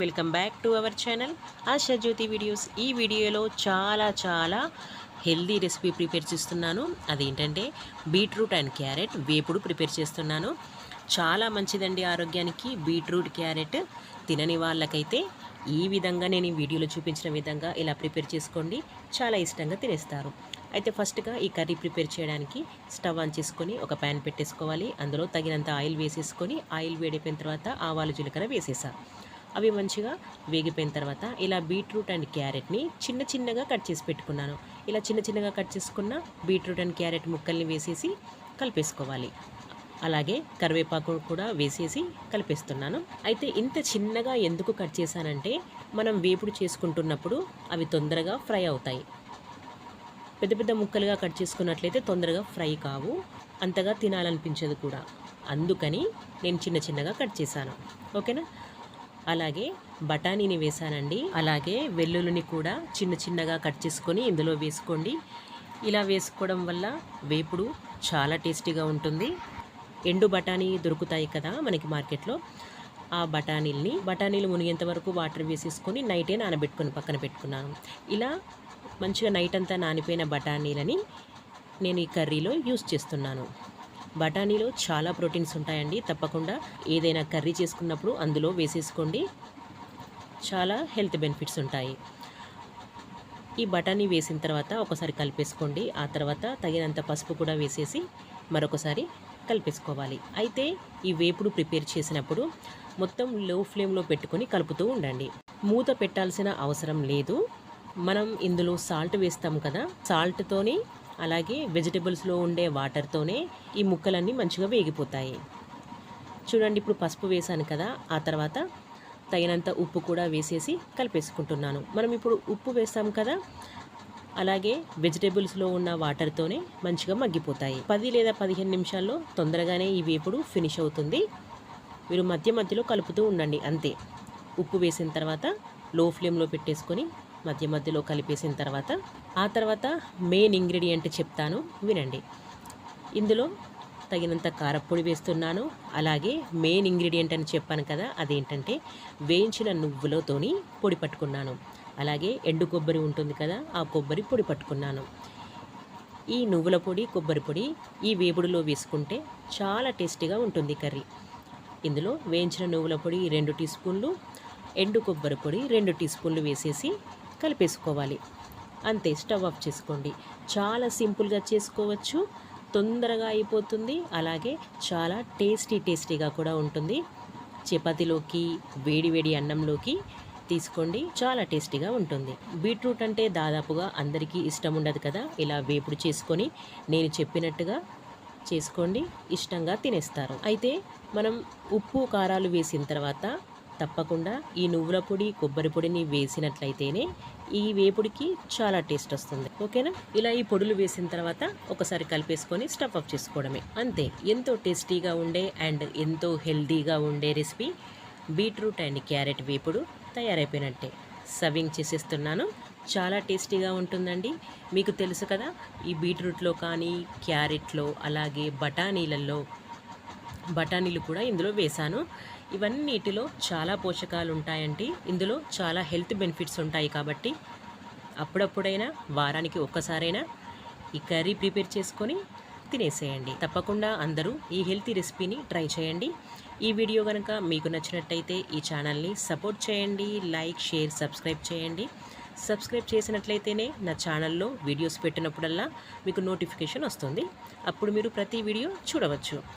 Welcome back to our channel Asha Jyothi videos ఈ వీడియోలో చాలా చాలా హెల్దీ రెసిపీ ప్రిపేర్ చేస్తున్నాను. అదేంటంటే బీట్రూట్ అండ్ క్యారెట్ వేపుడు ప్రిపేర్ చేస్తున్నాను. చాలా మంచిదండి ఆరోగ్యానికి. బీట్రూట్ క్యారెట్ తినని వాళ్ళకైతే ఈ విధంగా నేను ఈ వీడియోలో చూపించిన విధంగా ఇలా ప్రిపేర్ చేసుకోండి. చాలా ఇష్టంగా తినేస్తారు. అయితే ఫస్ట్గా ఈ కర్రీ ప్రిపేర్ చేయడానికి స్టవ్ ఆన్ చేసుకొని ఒక ప్యాన్ పెట్టేసుకోవాలి. అందులో తగినంత ఆయిల్ వేసేసుకొని ఆయిల్ వేడిపోయిన తర్వాత ఆవాలు జీలకర్ర వేసేసారు అవి మంచిగా వేగిపోయిన తర్వాత ఇలా బీట్రూట్ అండ్ క్యారెట్ని చిన్న చిన్నగా కట్ చేసి పెట్టుకున్నాను. ఇలా చిన్న చిన్నగా కట్ చేసుకున్న బీట్రూట్ అండ్ క్యారెట్ ముక్కల్ని వేసేసి కలిపేసుకోవాలి. అలాగే కరివేపాకు కూడా వేసేసి కలిపేస్తున్నాను. అయితే ఇంత చిన్నగా ఎందుకు కట్ చేశానంటే మనం వేపుడు చేసుకుంటున్నప్పుడు అవి తొందరగా ఫ్రై అవుతాయి. పెద్ద పెద్ద ముక్కలుగా కట్ చేసుకున్నట్లయితే తొందరగా ఫ్రై కావు. అంతగా తినాలనిపించదు కూడా. అందుకని నేను చిన్న చిన్నగా కట్ చేశాను. ఓకేనా? అలాగే బఠానీని వేసానండి అలాగే వెల్లుల్లిని కూడా చిన్న చిన్నగా కట్ చేసుకొని ఇందులో వేసుకోండి. ఇలా వేసుకోవడం వల్ల వేపుడు చాలా టేస్టీగా ఉంటుంది. ఎండు బఠానీ దొరుకుతాయి కదా మనకి మార్కెట్లో. ఆ బఠానీల్ని బఠానీలు మునిగేంత వరకు వాటర్ వేసేసుకొని నైటే నానబెట్టుకొని పక్కన పెట్టుకున్నాను. ఇలా మంచిగా నైట్ అంతా నానిపోయిన బఠానీలని నేను ఈ కర్రీలో యూస్ చేస్తున్నాను. బఠానీలో చాలా ప్రోటీన్స్ ఉంటాయండి. తప్పకుండా ఏదైనా కర్రీ చేసుకున్నప్పుడు అందులో వేసేసుకోండి. చాలా హెల్త్ బెనిఫిట్స్ ఉంటాయి. ఈ బఠానీ వేసిన తర్వాత ఒకసారి కలిపేసుకోండి. ఆ తర్వాత తగినంత పసుపు కూడా వేసేసి మరొకసారి కలిపేసుకోవాలి. అయితే ఈ వేపుడు ప్రిపేర్ చేసినప్పుడు మొత్తం లో ఫ్లేమ్లో పెట్టుకొని కలుపుతూ ఉండండి. మూత పెట్టాల్సిన అవసరం లేదు. మనం ఇందులో సాల్ట్ వేస్తాం కదా సాల్ట్తోని అలాగే వెజిటబుల్స్లో ఉండే వాటర్తోనే ఈ ముక్కలన్నీ మంచిగా వేగిపోతాయి. చూడండి ఇప్పుడు పసుపు వేసాను కదా ఆ తర్వాత తగినంత ఉప్పు కూడా వేసేసి కలిపేసుకుంటున్నాను. మనం ఇప్పుడు ఉప్పు వేస్తాం కదా అలాగే వెజిటేబుల్స్లో ఉన్న వాటర్తోనే మంచిగా మగ్గిపోతాయి. పది లేదా పదిహేను నిమిషాల్లో తొందరగానే ఈ వేపుడు ఫినిష్ అవుతుంది. మీరు మధ్య మధ్యలో కలుపుతూ ఉండండి అంతే. ఉప్పు వేసిన తర్వాత లో ఫ్లేమ్లో పెట్టేసుకొని మధ్య మధ్యలో కలిపేసిన తర్వాత ఆ తర్వాత మెయిన్ ఇంగ్రీడియంట్ చెప్తాను. వినండి. ఇందులో తగినంత కారప్పొడి వేస్తున్నాను. అలాగే మెయిన్ ఇంగ్రీడియంట్ అని చెప్పాను కదా అదేంటంటే వేయించిన నువ్వులతోని పొడి పట్టుకున్నాను. అలాగే ఎండు కొబ్బరి ఉంటుంది కదా ఆ కొబ్బరి పొడి పట్టుకున్నాను. ఈ నువ్వుల పొడి కొబ్బరి పొడి ఈ వేపుడులో వేసుకుంటే చాలా టేస్టీగా ఉంటుంది కర్రీ. ఇందులో వేయించిన నువ్వుల పొడి రెండు టీ స్పూన్లు ఎండు కొబ్బరి పొడి రెండు టీ స్పూన్లు వేసేసి కలిపేసుకోవాలి. అంతే స్టవ్ ఆఫ్ చేసుకోండి. చాలా సింపుల్గా చేసుకోవచ్చు. తొందరగా అయిపోతుంది. అలాగే చాలా టేస్టీ టేస్టీగా కూడా ఉంటుంది. చపాతీలోకి వేడి వేడి అన్నంలోకి తీసుకోండి. చాలా టేస్టీగా ఉంటుంది. బీట్రూట్ అంటే దాదాపుగా అందరికీ ఇష్టం ఉండదు కదా? ఇలా వేపుడు చేసుకొని నేను చెప్పినట్టుగా చేసుకోండి. ఇష్టంగా తినేస్తారు. అయితే మనం ఉప్పు కారాలు వేసిన తర్వాత తప్పకుండా ఈ నువ్వుల పొడి కొబ్బరి పొడిని వేసినట్లయితేనే ఈ వేపుడికి చాలా టేస్ట్ వస్తుంది. ఓకేనా? ఇలా ఈ పొడులు వేసిన తర్వాత ఒకసారి కలిపేసుకొని స్టఫ్ అప్ చేసుకోవడమే. అంతే. ఎంతో టేస్టీగా ఉండే అండ్ ఎంతో హెల్దీగా ఉండే రెసిపీ బీట్రూట్ అండ్ క్యారెట్ వేపుడు తయారైపోయినట్టే. సర్వింగ్ చేసేస్తున్నాను. చాలా టేస్టీగా ఉంటుందండి. మీకు తెలుసు కదా ఈ బీట్రూట్లో కానీ క్యారెట్లో అలాగే బఠానీలలో బఠానీలు కూడా ఇందులో వేశాను. ఇవన్నిటిలో చాలా పోషకాలు ఉంటాయండి. ఇందులో చాలా హెల్త్ బెనిఫిట్స్ ఉంటాయి కాబట్టి అప్పుడప్పుడైనా వారానికి ఒక్కసారైనా ఈ కర్రీ ప్రిపేర్ చేసుకొని తినేసేయండి. తప్పకుండా అందరూ ఈ హెల్తీ రెసిపీని ట్రై చేయండి. ఈ వీడియో కనుక మీకు నచ్చినట్టయితే ఈ ఛానల్ని సపోర్ట్ చేయండి లైక్ షేర్ సబ్స్క్రైబ్ చేయండి. సబ్స్క్రైబ్ చేసినట్లయితేనే నా ఛానల్లో వీడియోస్ పెట్టినప్పుడల్లా మీకు నోటిఫికేషన్ వస్తుంది. అప్పుడు మీరు ప్రతి వీడియో చూడవచ్చు.